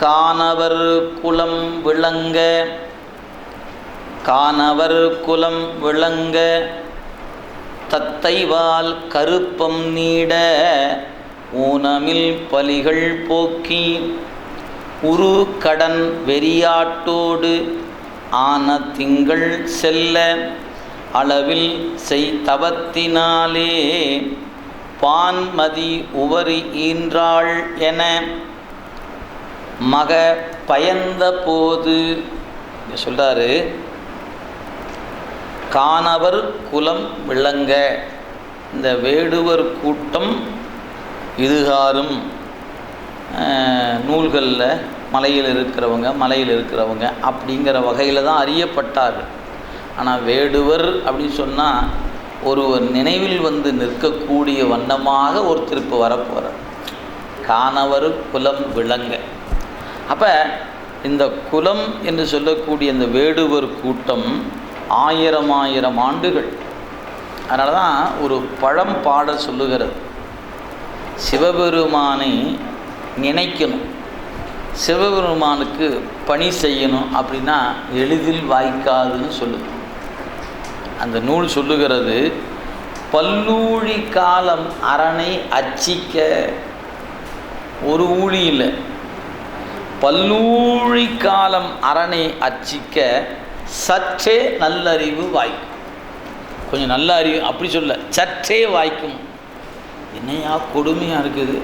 காணவர் குலம் விளங்க. காணவர் குலம் விளங்க. தத்தைவால் கருப்பம் நீட. ஊனமில் பலிகள் போக்கி. உரு கடன் வெறியாட்டோடு ஆன திங்கள் செல்ல. அளவில் செய் தவத்தினாலே. பான்மதி உவரி ஈன்றாள் என. மக பயந்த போது சொல்கிறாரு காணவர் குலம் விளங்க இந்த வேடுவர் கூட்டம் இதுகாரும் நூல்களில் மலையில் இருக்கிறவங்க மலையில் இருக்கிறவங்க அப்படிங்கிற வகையில் தான் அறியப்பட்டார்கள். ஆனால் வேடுவர் அப்படின்னு சொன்னால் ஒருவர் நினைவில் வந்து நிற்கக்கூடிய வண்ணமாக ஒருத்தர் வரப்போகிறார் காணவர் குலம் விளங்க அப்போ இந்த குலம் என்று சொல்லக்கூடிய இந்த வேடுவர் கூட்டம் ஆயிரம் ஆயிரம் ஆண்டுகள். அதனால தான் ஒரு பழம் பாட சொல்லுகிறது. சிவபெருமானை நினைக்கணும். சிவபெருமானுக்கு பணி செய்யணும் அப்படின்னா எளிதில் வாய்க்காதுன்னு சொல்லுது. அந்த நூல் சொல்லுகிறது பல்லூழி காலம் அரணை அச்சிக்க ஒரு ஊழி இல்லை. பல்லூழி காலம் அரணை அச்சிக்க சற்றே நல்லறிவு வாய்க்கும். கொஞ்சம் நல்ல அறிவு அப்படி சொல்ல சற்றே வாய்க்கும். என்னையா கொடுமையாக இருக்குது?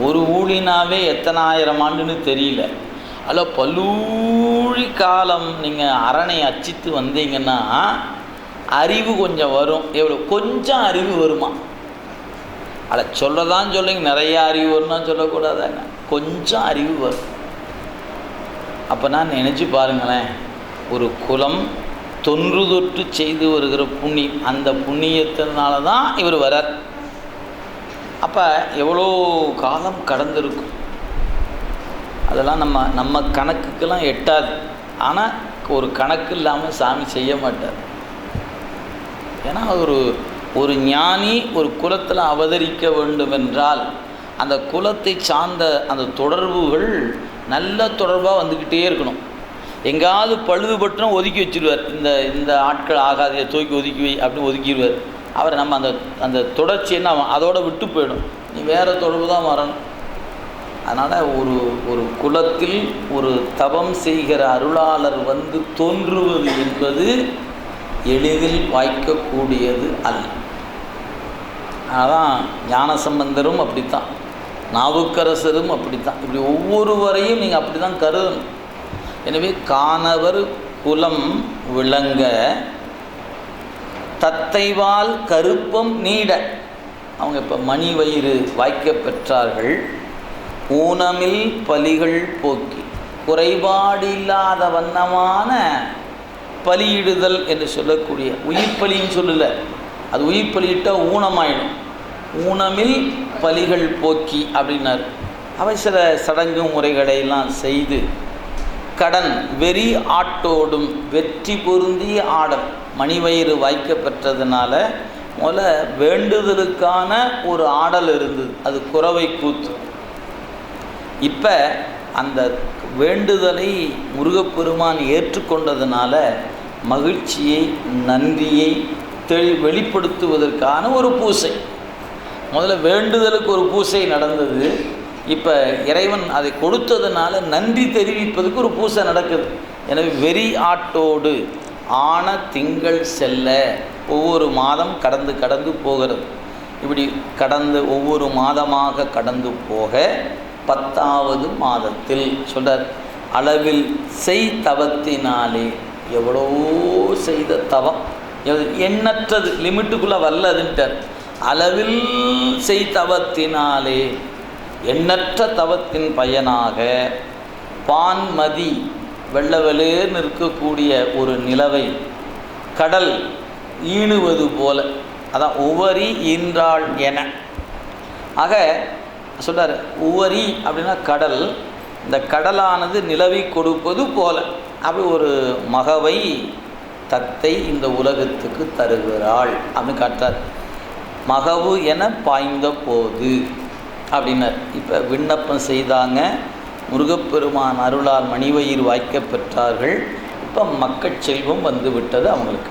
ஒரு ஊழினாவே எத்தனாயிரம் ஆண்டுன்னு தெரியல. அதில் பல்லூழி காலம் நீங்கள் அரணை அச்சித்து வந்தீங்கன்னா அறிவு கொஞ்சம் வரும். எவ்வளோ? கொஞ்சம் அறிவு வருமா? அதை சொல்லதான் சொல்லுங்க நிறைய அறிவு வரும்னா சொல்லக்கூடாதாங்க கொஞ்சம் அறிவு வரும். அப்போ நான் நினச்சி பாருங்களேன். ஒரு குலம் தொன்று தொட்டு செய்து வருகிற புண்ணியம் அந்த புண்ணியத்தினால தான் இவர் வரார். அப்போ எவ்வளோ காலம் கடந்திருக்கும். அதெல்லாம் நம்ம நம்ம கணக்குக்கெல்லாம் எட்டாது. ஆனால் ஒரு கணக்கு இல்லாமல் சாமி செய்ய மாட்டார். ஏன்னா ஒரு ஒரு ஞானி ஒரு குலத்தில் அவதரிக்க வேண்டுமென்றால் அந்த குலத்தை சார்ந்த அந்த தொடர்புகள் நல்ல தொடர்பாக வந்துக்கிட்டே இருக்கணும். எங்காவது பழுதுபட்டுனா ஒதுக்கி வச்சிருவார். இந்த இந்த ஆட்கள் ஆகாதையை தூக்கி ஒதுக்கி வை அப்படின்னு ஒதுக்கிடுவார் அவரை நம்ம அந்த அந்த தொடர்ச்சி என்ன அதோட விட்டு போயிடும். நீ வேறு தொடர்பு தான் வரணும். அதனால் ஒரு ஒரு குலத்தில் ஒரு தவம் செய்கிற அருளாளர் வந்து தோன்றுவது என்பது எளிதில் வாய்க்கக்கூடியது அல்ல. அதான் ஞானசம்பந்தரும் அப்படித்தான். நாவுக்கரசரும் அப்படித்தான். இப்படி ஒவ்வொருவரையும் நீங்கள் அப்படி தான் கருதணும். எனவே காணவர் குலம் விளங்க தத்தைவால் கருப்பம் நீட. அவங்க இப்போ மணி வயிறு வாய்க்க பெற்றார்கள். ஊனமில் பலிகள் போக்கி. குறைபாடு இல்லாத வண்ணமான பலியிடுதல் என்று சொல்லக்கூடிய உயிர்ப்பலின்னு சொல்லலை. அது உயிர் ஊனமாயிடும். ஊனமில் பலிகள் போக்கி அப்படின்னார். அவை சில சடங்கு முறைகளையெல்லாம் செய்து கடன் வெறி ஆட்டோடும் வெற்றி பொருந்திய ஆடல் மணிவயிறு வாய்க்க பெற்றதுனால முதல்ல வேண்டுதலுக்கான ஒரு ஆடல் இருந்தது அது குறவை கூத்து. இப்போ அந்த வேண்டுதலை முருகப்பெருமான் ஏற்றுக்கொண்டதுனால மகிழ்ச்சியை நன்றியை தெளி வெளிப்படுத்துவதற்கான ஒரு பூசை. முதல்ல வேண்டுதலுக்கு ஒரு பூசை நடந்தது. இப்போ இறைவன் அதை கொடுத்ததுனால நன்றி தெரிவிப்பதுக்கு ஒரு பூசை நடக்குது. எனவே வெறி ஆட்டோடு ஆன திங்கள் செல்ல ஒவ்வொரு மாதம் கடந்து கடந்து போகிறது. இப்படி கடந்து ஒவ்வொரு மாதமாக கடந்து போக பத்தாவது மாதத்தில் சொல்கிறார் அளவில் செய் தவத்தினாலே எவ்வளவோ செய்த தவம். எண்ணற்றது லிமிட்டுக்குள்ளே வரலதுன்ட்டார் அளவில் செய் தவத்தினாலே எண்ணற்ற தவத்தின் பயனாக பான்மதி வெள்ளவெளேர்னு இருக்கக்கூடிய ஒரு நிலவை கடல் ஈணுவது போல அதான் உவரி ஈன்றாள் என. ஆக சொல்கிறார் உவரி அப்படின்னா கடல் இந்த கடலானது நிலவி கொடுப்பது போல அப்படி ஒரு மகவை தத்தை இந்த உலகத்துக்கு தருகிறாள் அப்படின்னு காட்டுறார். மகவு என பாய்ந்த போது. அப்படின்னார். இப்போ விண்ணப்பம் செய்தாங்க. முருகப்பெருமான் அருளால் மணிவயிர் வாய்க்கப் பெற்றார்கள் இப்போ மக்கள் செல்வம் வந்து விட்டது அவங்களுக்கு.